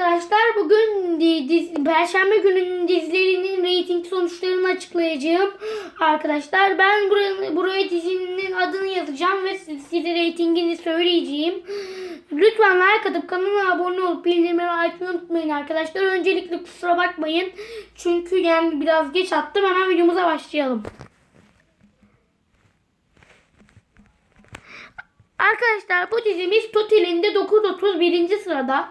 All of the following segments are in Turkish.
Arkadaşlar bugün di- diz- Perşembe gününün dizilerinin reyting sonuçlarını açıklayacağım. Arkadaşlar ben buraya, buraya dizinin adını yazacağım ve siz- size reytingini söyleyeceğim. Lütfen like atıp kanala abone olup bildirimleri açmayı unutmayın arkadaşlar. Öncelikle kusura bakmayın. Çünkü yani biraz geç attım. Hemen videomuza başlayalım. Arkadaşlar bu dizimiz totalinde 9.31. sırada.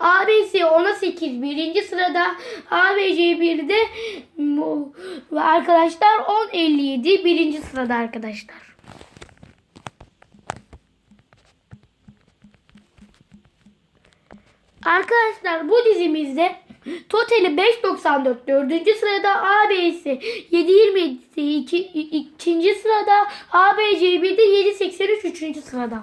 ABC 10'a 1. sırada. ABC 1'de mu- ve arkadaşlar 10.57 1. sırada arkadaşlar. Arkadaşlar bu dizimizde totali 5.94 4. sırada ABC 7.27 2. sırada ABC 1'de 7.83 3. sırada.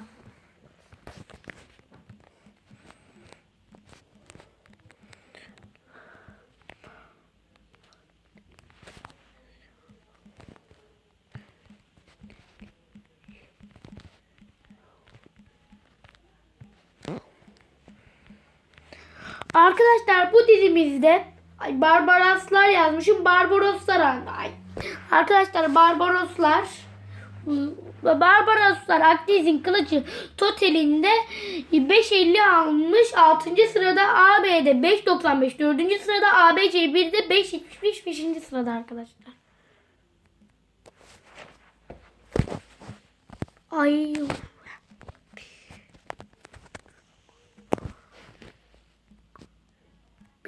Arkadaşlar bu dizimizde ay Barbaroslar yazmışım. Barbaroslar ay. Arkadaşlar Barbaroslar Barbaroslar Akdeniz'in kılıcı totalinde 5.50 almış. 6. sırada AB'de 5.95. 4. sırada ABC 1'de 5.75. 5. sırada arkadaşlar. Ay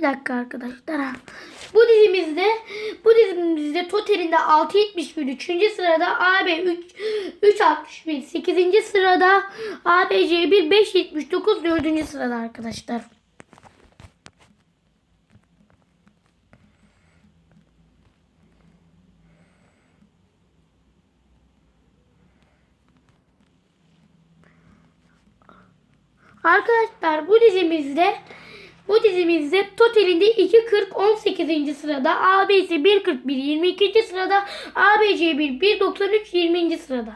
Bir dakika arkadaşlar. Bu dizimizde bu dizimizde totalinde 6.71 3. sırada AB 3 3.61 8. sırada ABC 1 5.79 4. sırada arkadaşlar. Arkadaşlar bu dizimizde bu dizimizde totalinde 2.40 18. sırada ABC 1.41 22. sırada ABC 1 1.93 20. sırada.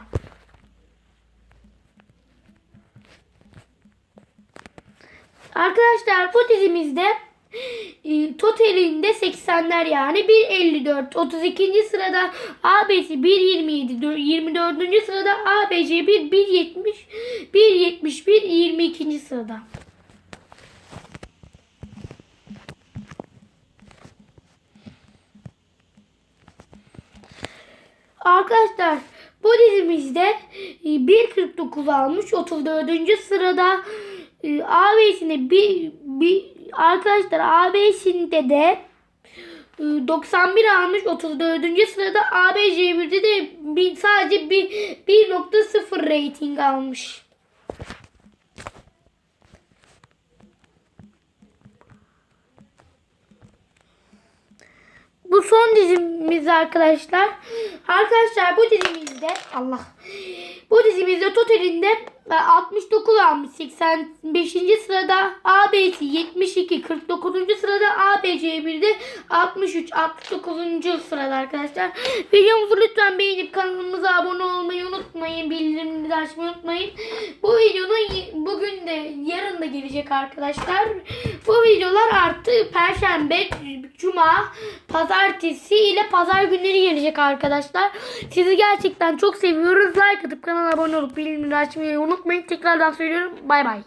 Arkadaşlar bu dizimizde e, totalinde 80'ler yani 1.54 32. sırada ABC 1.27 24. sırada ABC 1 1.70 1.71 22. sırada. Arkadaşlar bu dizimizde e, 1.49 almış 34. sırada e, AB'sinde bir, bir arkadaşlar AB'sinde de e, 91 almış 34. sırada ABC1'de de bir, sadece bir 1.0 rating almış. Bu son dizimiz arkadaşlar. Arkadaşlar bu dizimizde Allah. Bu dizimizde totalinde 69 almış. 85. sırada ABC 72 49. sırada ABC 1'de 63 69. sırada arkadaşlar. Videomuzu lütfen beğenip kanalımıza abone olmayı unutmayın. Bildirimleri açmayı unutmayın. Bu videonun bugün de yarın da gelecek arkadaşlar. Bu videolar artı perşembe, cuma, pazartesi ile pazar günleri gelecek arkadaşlar. Sizi gerçekten çok seviyoruz. Like atıp kanala abone olup bildirimleri açmayı unutmayın. Tekrardan söylüyorum. Bay bay.